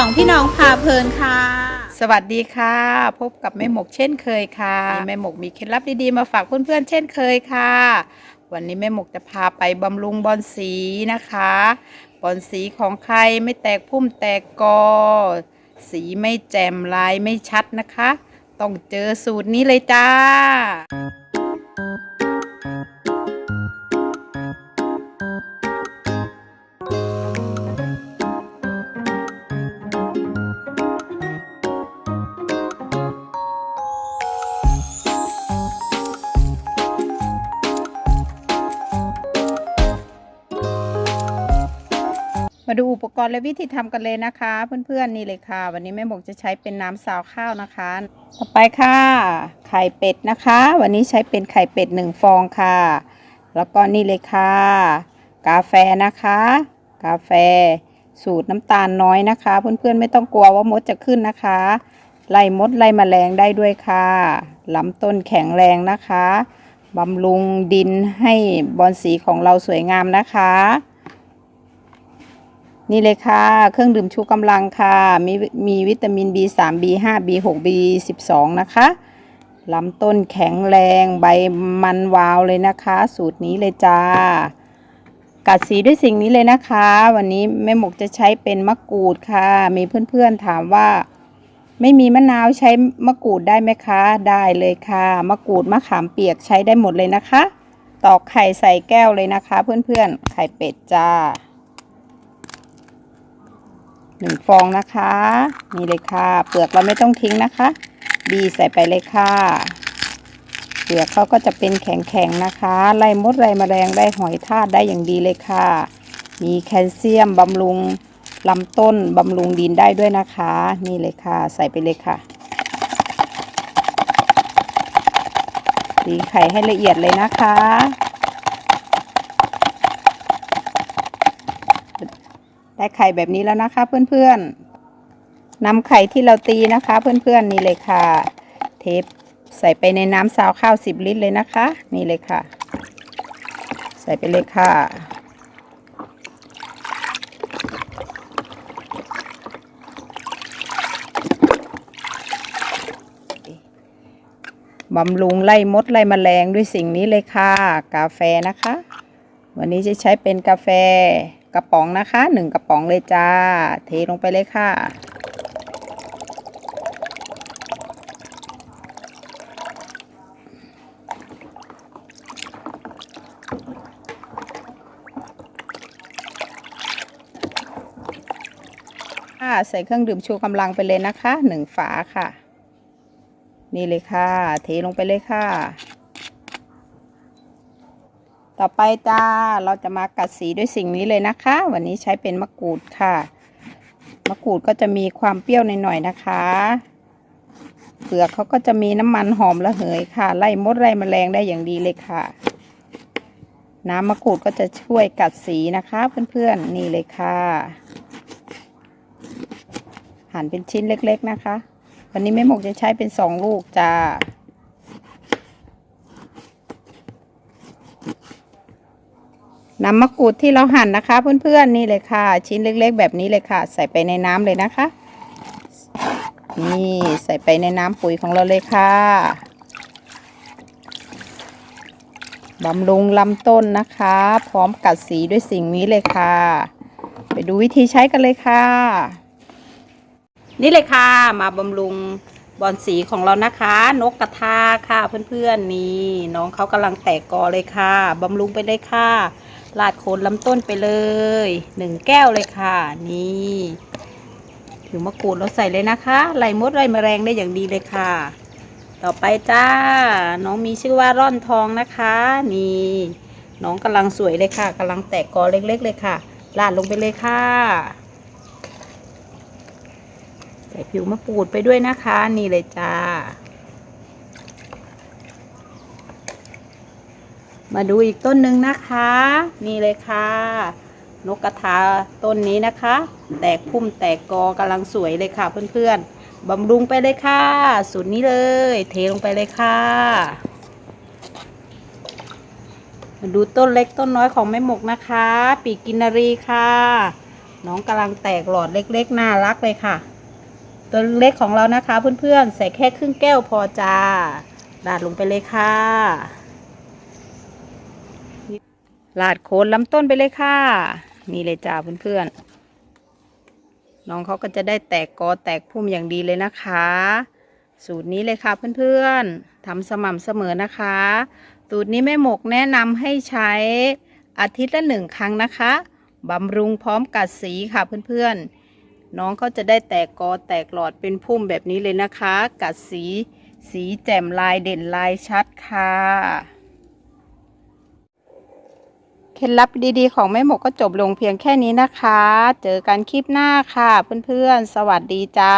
สองพี่น้องพาเพลินค่ะ สวัสดีค่ะ พบกับแม่หมกเช่นเคยค่ะ แม่หมกมีเคล็ดลับดีๆมาฝากเพื่อนๆเช่นเคยค่ะ วันนี้แม่หมกจะพาไปบำรุงบอลสีนะคะบอลสีของใครไม่แตกพุ่มแตกกอ สีไม่แจ่มลายไม่ชัดนะคะ ต้องเจอสูตรนี้เลยจ้า มาดูอุปกรณ์และวิธีทำกันเลยนะคะ เพื่อนๆนี่เลยค่ะ วันนี้แม่หมกจะใช้เป็นน้ำซาวข้าวนะคะ ต่อไปค่ะ ไข่เป็ดนะคะ วันนี้ใช้เป็นไข่เป็ดหนึ่งฟองค่ะ แล้วก็นี่เลยค่ะ กาแฟนะคะ กาแฟ สูตรน้ำตาลน้อยนะคะ เพื่อนๆไม่ต้องกลัวว่ามดจะขึ้นนะคะ ไล่มดไล่แมลงได้ด้วยค่ะลำต้นแข็งแรงนะคะบำรุงดินให้บอนสีของเราสวยงามนะคะ นี่เลยค่ะ เครื่องดื่มชูกำลังค่ะ มีมีวิตามิน B3 B5 B6 B12 นะคะลำต้นแข็งแรงใบมันวาวเลยนะคะ สูตรนี้เลยจ้า กัดสีด้วยสิ่งนี้เลยนะคะ วันนี้แม่หมกจะใช้เป็นมะกรูดค่ะ มีเพื่อนๆถามว่า ไม่มีมะนาวใช้มะกรูดได้ไหมคะ ได้เลยค่ะ มะกรูดมะขามเปียกใช้ได้หมดเลยนะคะ ตอกไข่ใส่แก้วเลยนะคะ เพื่อนๆ ไข่เป็ดจ้า หนึ่งฟองนะคะ นี่เลยค่ะ เปลือกเราไม่ต้องทิ้งนะคะ บีใส่ไปเลยค่ะ เปลือกเขาก็จะเป็นแข็งๆนะคะ ไล่มดไล่แมลงได้หอยทากได้อย่างดีเลยค่ะ มีแคลเซียมบำรุงลำต้นบำรุงดินได้ด้วยนะคะ นี่เลยค่ะ ใส่ไปเลยค่ะตีไข่ให้ละเอียดเลยนะคะ ได้ไข่แบบนี้แล้วนะคะเพื่อนๆนำไข่ที่เราตีนะคะ เพื่อนๆนี่เลยค่ะ เทปใส่ไปในน้ำซาวข้าว10ลิตรเลยนะคะ นี่เลยค่ะ ใส่ไปเลยค่ะบำรุงไล่มดไล่แมลงด้วยสิ่งนี้เลยค่ะ กาแฟนะคะ วันนี้จะใช้เป็นกาแฟ กระป๋องนะคะหนึ่งกระป๋องเลยจ้า เทลงไปเลยค่ะค่ะ ใส่เครื่องดื่มชูกำลังไปเลยนะคะหนึ่งฝาค่ะ นี่เลยค่ะ เทลงไปเลยค่ะ ต่อไปจ้าเราจะมากัดสีด้วยสิ่งนี้เลยนะคะ วันนี้ใช้เป็นมะกรูดค่ะ มะกรูดก็จะมีความเปรี้ยวหน่อยๆนะคะเปลือกเขาก็จะมีน้ำมันหอมระเหยค่ะ ไล่มดไล่แมลงได้อย่างดีเลยค่ะ น้ำมะกรูดก็จะช่วยกัดสีนะคะเพื่อนๆนี่เลยค่ะ หั่นเป็นชิ้นเล็กๆนะคะ วันนี้แม่หมกจะใช้เป็นสองลูกจ้า นำมะกรูดที่เราหั่นนะคะ เพื่อนๆนี่เลยค่ะ ชิ้นเล็กๆ แบบนี้เลยค่ะ ใส่ไปในน้ำเลยนะคะ นี่ใส่ไปในน้ำปุ๋ยของเราเลยค่ะบำรุงลำต้นนะคะ พร้อมกัดสีด้วยสิ่งนี้เลยค่ะ ไปดูวิธีใช้กันเลยค่ะ นี่เลยค่ะ มาบำรุงบอนสีของเรานะคะ นกกระทาค่ะเพื่อนๆนี่น้องเขากำลังแตกกอเลยค่ะบำรุงไปเลยค่ะ ลาดโคนลำต้นไปเลยหนึ่งแก้วเลยค่ะ นี่ถือมะกรูดเราใส่เลยนะคะไล่มดไล่แมลงได้อย่างดีเลยค่ะ ต่อไปจ้า น้องมีชื่อว่าร่อนทองนะคะ นี่ น้องกำลังสวยเลยค่ะกำลังแตกกอเล็ก ๆ เลยค่ะลาดลงไปเลยค่ะใส่ผิวมะกรูดไปด้วยนะคะ นี่เลยจ้า มาดูอีกต้นหนึ่งนะคะ นี่เลยค่ะ นกกระทาต้นนี้นะคะ แตกพุ่มแตกกอกำลังสวยเลยค่ะเพื่อนๆบำรุงไปเลยค่ะสูตรนี้เลย เทลงไปเลยค่ะมาดูต้นเล็กต้นน้อยของแม่หมกนะคะ ปีกินารีค่ะ น้องกำลังแตกหลอดเล็กๆน่ารักเลยค่ะตัวเล็กของเรานะคะเพื่อนๆใส่แค่ครึ่งแก้วพอจ้าราดลงไปเลยค่ะ ราดโคนลำต้นไปเลยค่ะ นี่เลยจ้าเพื่อนๆ น้องเขาก็จะได้แตกกอแตกพุ่มอย่างดีเลยนะคะ สูตรนี้เลยค่ะเพื่อนๆทำสม่ำเสมอนะคะ สูตรนี้แม่หมกแนะนำให้ใช้อาทิตย์ละหนึ่งครั้งนะคะบำรุงพร้อมกัดสีค่ะเพื่อนๆ น้องเขาจะได้แตกกอแตกหลอดเป็นพุ่มแบบนี้เลยนะคะ กัดสี สีแจ่มลายเด่นลายชัดค่ะ เคล็ดลับดีๆ ของแม่หมกก็จบลงเพียงแค่นี้นะคะ เจอกันคลิปหน้าค่ะ เพื่อนๆ สวัสดีจ้า